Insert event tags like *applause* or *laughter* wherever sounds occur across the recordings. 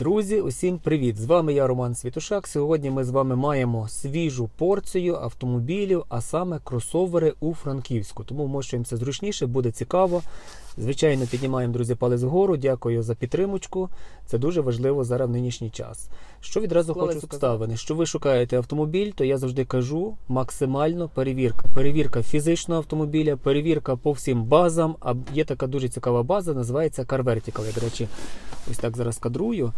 Друзі, усім привіт! З вами я, Роман Світушак. Сьогодні ми з вами маємо свіжу порцію автомобілів, а саме кросовери у Франківську. Тому вмощуємося зручніше, буде цікаво. Звичайно, піднімаємо, друзі, палець вгору. Дякую за підтримочку. Це дуже важливо зараз в нинішній час. Що відразу хочу обставини, що ви шукаєте автомобіль, то я завжди кажу максимально перевірка. Перевірка фізичного автомобіля, перевірка по всім базам. А є така дуже цікава база, називається Car Vertical. як до речі, ось так зараз кадрую.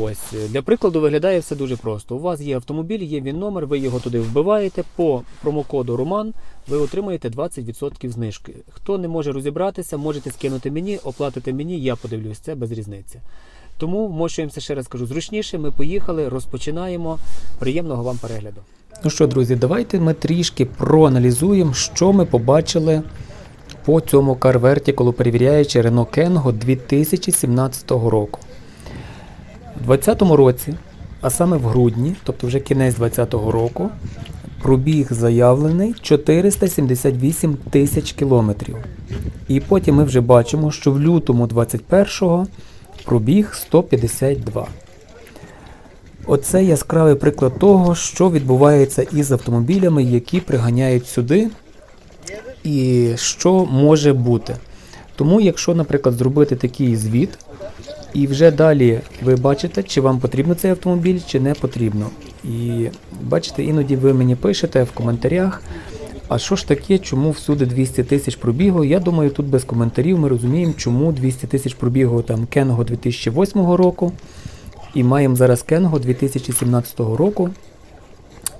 Ось для прикладу виглядає все дуже просто. У вас є автомобіль, є він номер, ви його туди вбиваєте. По промокоду Роман ви отримаєте 20% знижки. Хто не може розібратися, можете скинути мені, оплатити мені, я подивлюсь, це без різниці. Тому вмощуємося ще раз кажу зручніше. Ми поїхали, розпочинаємо. Приємного вам перегляду. Ну що, друзі, давайте ми трішки проаналізуємо, що ми побачили по цьому Car Vertical, перевіряючи Renault Kengo 2017 року. У 2020 році, а саме в грудні, тобто вже кінець 2020 року, пробіг заявлений 478 тисяч кілометрів. І потім ми вже бачимо, що в лютому 21-го пробіг 152. Оце яскравий приклад того, що відбувається із автомобілями, які приганяють сюди, і що може бути. Тому, якщо, наприклад, зробити такий звіт, і вже далі ви бачите, чи вам потрібно цей автомобіль, чи не потрібно. І бачите, іноді ви мені пишете в коментарях, а що ж таке, чому всюди 200 тисяч пробігу? Я думаю, тут без коментарів ми розуміємо, чому 200 тисяч пробігу там Кенго 2008 року. І маємо зараз Кенго 2017 року.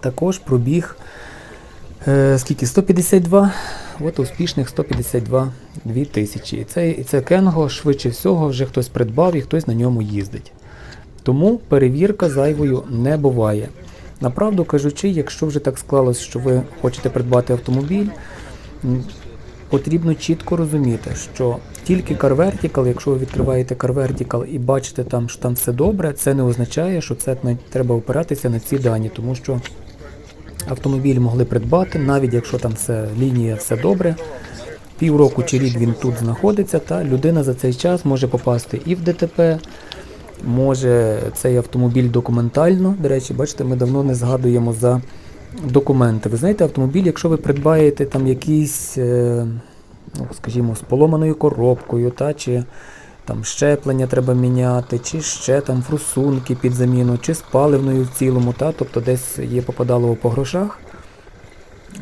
Також пробіг е, скільки? 152. От успішних 152 2 тисячі. І це, це Кенго швидше всього вже хтось придбав і хтось на ньому їздить. Тому перевірка зайвою не буває. Направду кажучи, якщо вже так склалось, що ви хочете придбати автомобіль, потрібно чітко розуміти, що тільки Car Vertical, якщо ви відкриваєте Car Vertical і бачите там, що там все добре, це не означає, що це треба опиратися на ці дані, тому що автомобіль могли придбати, навіть якщо там все лінія, все добре. Півроку чи рік він тут знаходиться, та людина за цей час може попасти і в ДТП, може цей автомобіль документально. До речі, бачите, ми давно не згадуємо за документи. Ви знаєте, автомобіль, якщо ви придбаєте там якийсь, е, ну, скажімо, з поломаною коробкою, та, чи там щеплення треба міняти, чи ще там фрусунки під заміну, чи з паливною в цілому, та, тобто десь є попадало по грошах.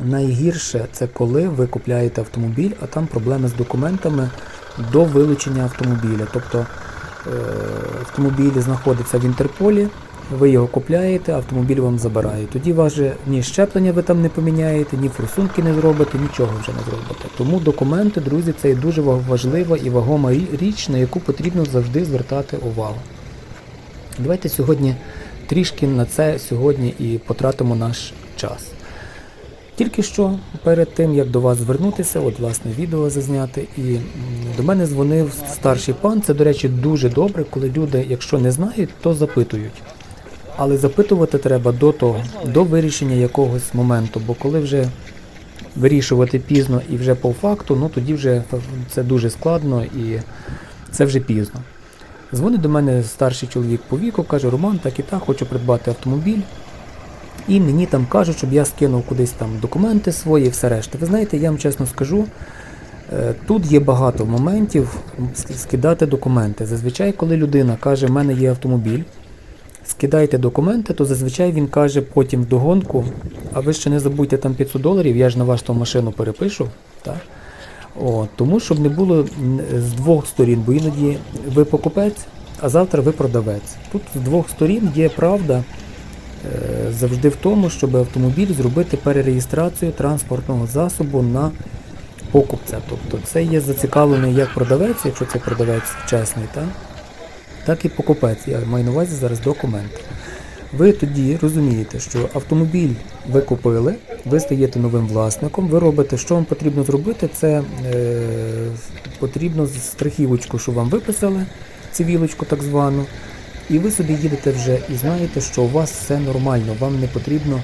Найгірше це коли ви купляєте автомобіль, а там проблеми з документами до вилучення автомобіля. Тобто е, автомобіль знаходиться в Інтерполі, ви його купляєте, автомобіль вам забирає. Тоді вас же ні щеплення ви там не поміняєте, ні форсунки не зробите, нічого вже не зробите. Тому документи, друзі, це є дуже важлива і вагома річ, на яку потрібно завжди звертати увагу. Давайте сьогодні трішки на це сьогодні і потратимо наш час. Тільки що перед тим, як до вас звернутися, от власне відео зазняти, і до мене дзвонив старший пан. Це, до речі, дуже добре, коли люди, якщо не знають, то запитують. Але запитувати треба до того, до вирішення якогось моменту, бо коли вже вирішувати пізно і вже по факту, ну тоді вже це дуже складно і це вже пізно. Дзвонить до мене старший чоловік по віку, каже: Роман, так і так, хочу придбати автомобіль. І мені там кажуть, щоб я скинув кудись там документи свої, все решта. Ви знаєте, я вам чесно скажу, е, тут є багато моментів скидати документи. Зазвичай, коли людина каже, в мене є автомобіль, скидайте документи, то зазвичай він каже потім вдогонку, а ви ще не забудьте там 500 доларів, я ж на вашу машину перепишу. Так? О, тому щоб не було з двох сторін, бо іноді ви покупець, а завтра ви продавець. Тут з двох сторін є правда е, завжди в тому, щоб автомобіль зробити перереєстрацію транспортного засобу на покупця. Тобто це є зацікавлений як продавець, якщо це продавець чесний, так, так і покупець. Я маю на увазі зараз документи. Ви тоді розумієте, що автомобіль ви купили, ви стаєте новим власником, ви робите, що вам потрібно зробити, це е, потрібно страхівочку, що вам виписали, цивілочку так звану, і ви собі їдете вже і знаєте, що у вас все нормально, вам не потрібно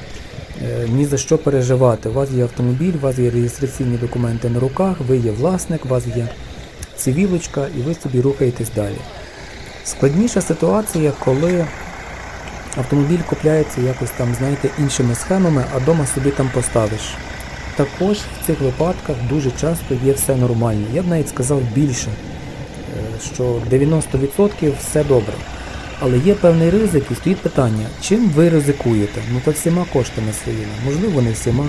е, ні за що переживати. У вас є автомобіль, у вас є реєстраційні документи на руках, ви є власник, у вас є цивілочка, і ви собі рухаєтесь далі. Складніша ситуація, коли автомобіль купляється якось там, знаєте, іншими схемами, а дома собі там поставиш. Також в цих випадках дуже часто є все нормально. Я б навіть сказав більше, е, що 90% все добре. Але є певний ризик і стоїть питання, чим ви ризикуєте? Ну то всіма коштами своїми. Можливо, не всіма,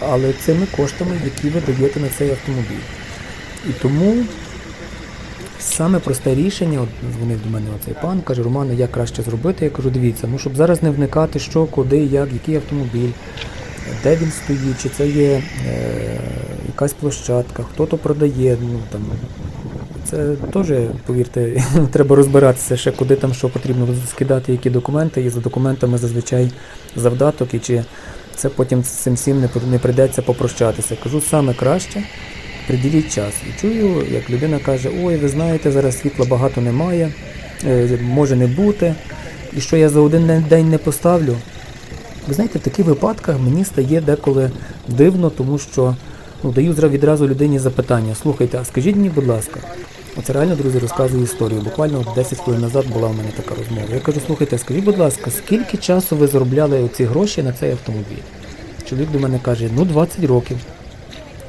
але цими коштами, які ви даєте на цей автомобіль. І тому саме просте рішення, от дзвонив до мене оцей пан, каже, Романе, як краще зробити? Я кажу, дивіться, ну щоб зараз не вникати, що, куди, як, який автомобіль, де він стоїть, чи це є е, якась площадка, хто то продає, ну там. Це теж, повірте, *laughs* треба розбиратися ще куди там що потрібно скидати, які документи, і за документами зазвичай завдаток, і чи це потім з цим всім не, прийдеться попрощатися. Кажу, саме краще приділіть час. І чую, як людина каже, ой, ви знаєте, зараз світла багато немає, е, може не бути, і що я за один день- не поставлю. Ви знаєте, в таких випадках мені стає деколи дивно, тому що ну, даю відразу людині запитання. Слухайте, а скажіть мені, будь ласка, оце реально, друзі, розказую історію. Буквально 10 хвилин назад була у мене така розмова. Я кажу, слухайте, скажіть, будь ласка, скільки часу ви заробляли оці гроші на цей автомобіль? Чоловік до мене каже, ну 20 років.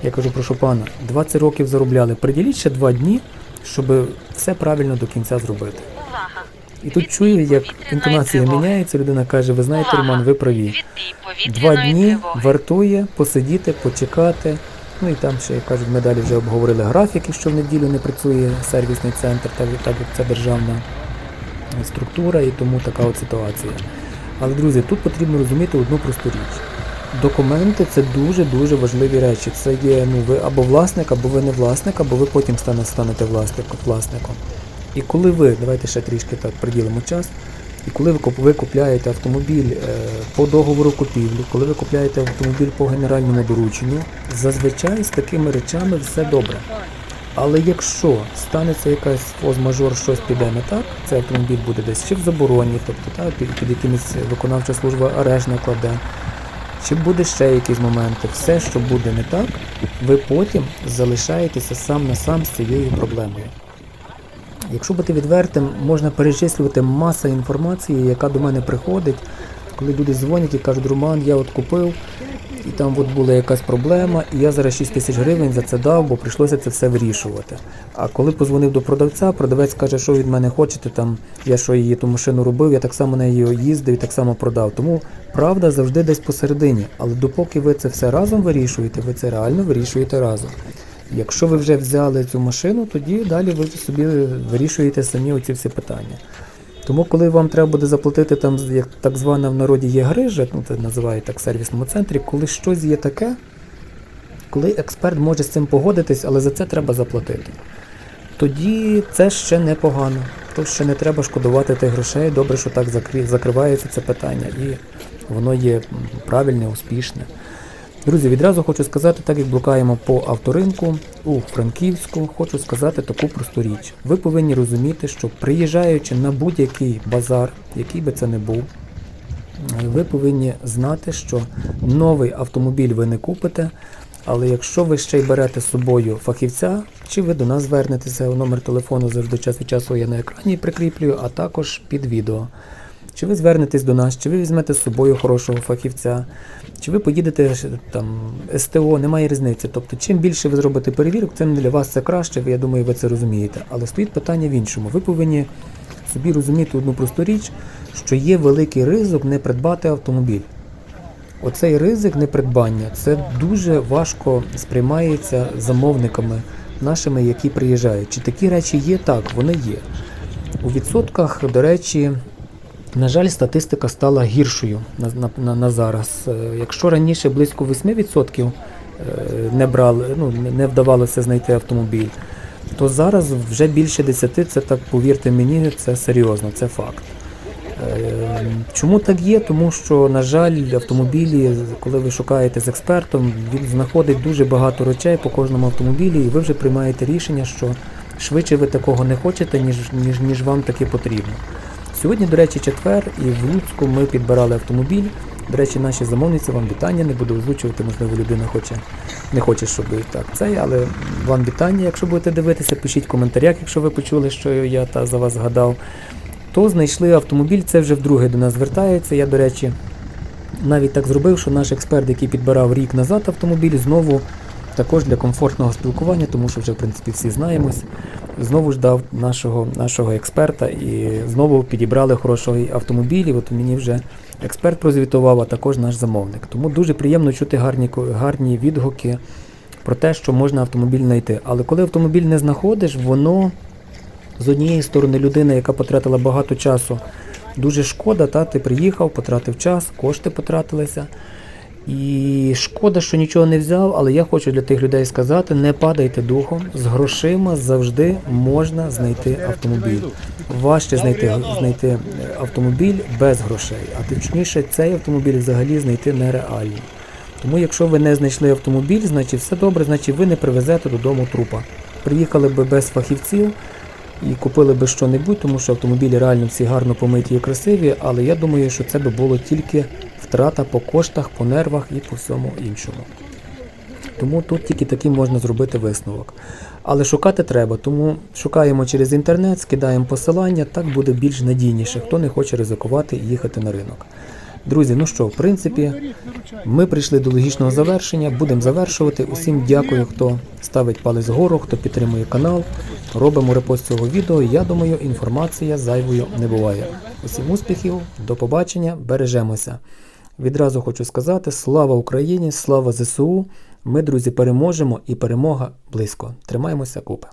Я кажу, прошу пана, 20 років заробляли. Приділіть ще 2 дні, щоб все правильно до кінця зробити. І тут чую, як інтонація міняється, людина каже, ви знаєте, Роман, ви праві. Два дні вартує посидіти, почекати. Ну і там ще як кажуть, ми далі вже обговорили графіки, що в неділю не працює сервісний центр, так, як- так як це державна структура, і тому така от ситуація. Але друзі, тут потрібно розуміти одну просту річ. Документи це дуже-дуже важливі речі. Це є ну ви або власник, або ви не власник, або ви потім стане, станете власником. І коли ви, давайте ще трішки так приділимо час, і коли ви ви купляєте автомобіль е, по договору купівлі, коли ви купляєте автомобіль по генеральному дорученню, зазвичай з такими речами все добре. Але якщо станеться якась фоз-мажор, щось піде не так, цей автомобіль буде десь чи в забороні, тобто та, під, під якимось виконавча служба арешт накладе, чи буде ще якісь моменти, все, що буде не так, ви потім залишаєтеся сам на сам з цією проблемою. Якщо бути відвертим, можна перечислювати маса інформації, яка до мене приходить, коли люди дзвонять і кажуть, Роман, я от купив, і там от була якась проблема, і я зараз 6 тисяч гривень за це дав, бо прийшлося це все вирішувати. А коли позвонив до продавця, продавець каже, що від мене хочете, там я що її ту машину робив, я так само на її їздив і так само продав. Тому правда завжди десь посередині. Але допоки ви це все разом вирішуєте, ви це реально вирішуєте разом. Якщо ви вже взяли цю машину, тоді далі ви собі вирішуєте самі оці всі питання. Тому, коли вам треба буде заплатити там, як так звана в народі є грижа, ну це називають так в сервісному центрі, коли щось є таке, коли експерт може з цим погодитись, але за це треба заплатити. Тоді це ще непогано. Тут ще не треба шкодувати тих грошей. Добре, що так закривається це питання, і воно є правильне, успішне. Друзі, відразу хочу сказати, так як блукаємо по авторинку у Франківську, хочу сказати таку просту річ. Ви повинні розуміти, що приїжджаючи на будь-який базар, який би це не був, ви повинні знати, що новий автомобіль ви не купите, але якщо ви ще й берете з собою фахівця, чи ви до нас звернетеся, номер телефону завжди час від часу я на екрані прикріплюю, а також під відео. Чи ви звернетесь до нас, чи ви візьмете з собою хорошого фахівця, чи ви поїдете там СТО, немає різниці. Тобто, чим більше ви зробите перевірок, тим для вас це краще, я думаю, ви це розумієте. Але стоїть питання в іншому. Ви повинні собі розуміти одну просту річ, що є великий ризик не придбати автомобіль. Оцей ризик непридбання це дуже важко сприймається замовниками нашими, які приїжджають. Чи такі речі є? Так, вони є. У відсотках, до речі, на жаль, статистика стала гіршою на, на, на, на зараз. Е, Якщо раніше близько 8% е, не брали, ну, не- вдавалося знайти автомобіль, то зараз вже більше 10%, це так повірте мені, це серйозно, це факт. Е, Чому так є? Тому що, на жаль, автомобілі, коли ви шукаєте з експертом, він знаходить дуже багато речей по кожному автомобілі, і ви вже приймаєте рішення, що швидше ви такого не хочете, ніж, ніж, ніж вам таки потрібно. Сьогодні, до речі, четвер, і в Луцьку ми підбирали автомобіль, До речі, наші замовниці вам вітання, не буду озвучувати, можливо, людина хоче, не хоче, щоб так це, але вам вітання, якщо будете дивитися, пишіть в коментарях, якщо ви почули, що я та за вас згадав. То знайшли автомобіль, це вже вдруге до нас звертається. Я, до речі, навіть так зробив, що наш експерт, який підбирав рік назад автомобіль, знову також для комфортного спілкування, тому що вже в принципі всі знаємось, знову ж дав нашого, нашого експерта і знову підібрали хороший автомобіль. От мені вже експерт прозвітував, а також наш замовник. Тому дуже приємно чути гарні, гарні відгуки про те, що можна автомобіль знайти. Але коли автомобіль не знаходиш, воно з однієї сторони людина, яка потратила багато часу, дуже шкода, та ти приїхав, потратив час, кошти потратилися. І шкода, що нічого не взяв, але я хочу для тих людей сказати: не падайте духом, з грошима завжди можна знайти автомобіль. Важче знайти, знайти автомобіль без грошей, а точніше, цей автомобіль взагалі знайти нереально. Тому, якщо ви не знайшли автомобіль, значить все добре, значить ви не привезете додому трупа. Приїхали би без фахівців і купили би що-небудь, тому що автомобілі реально всі гарно помиті і красиві, але я думаю, що це би було тільки втрата по коштах, по нервах і по всьому іншому. Тому тут тільки таким можна зробити висновок. Але шукати треба, тому шукаємо через інтернет, скидаємо посилання, так буде більш надійніше, хто не хоче ризикувати і їхати на ринок. Друзі, ну що, в принципі, ми прийшли до логічного завершення, будемо завершувати. Усім дякую, хто ставить палець вгору, хто підтримує канал. Робимо репост цього відео. Я думаю, інформація зайвою не буває. Усім успіхів, до побачення, бережемося. Відразу хочу сказати: слава Україні, слава ЗСУ! Ми, друзі, переможемо і перемога близько. Тримаємося купи.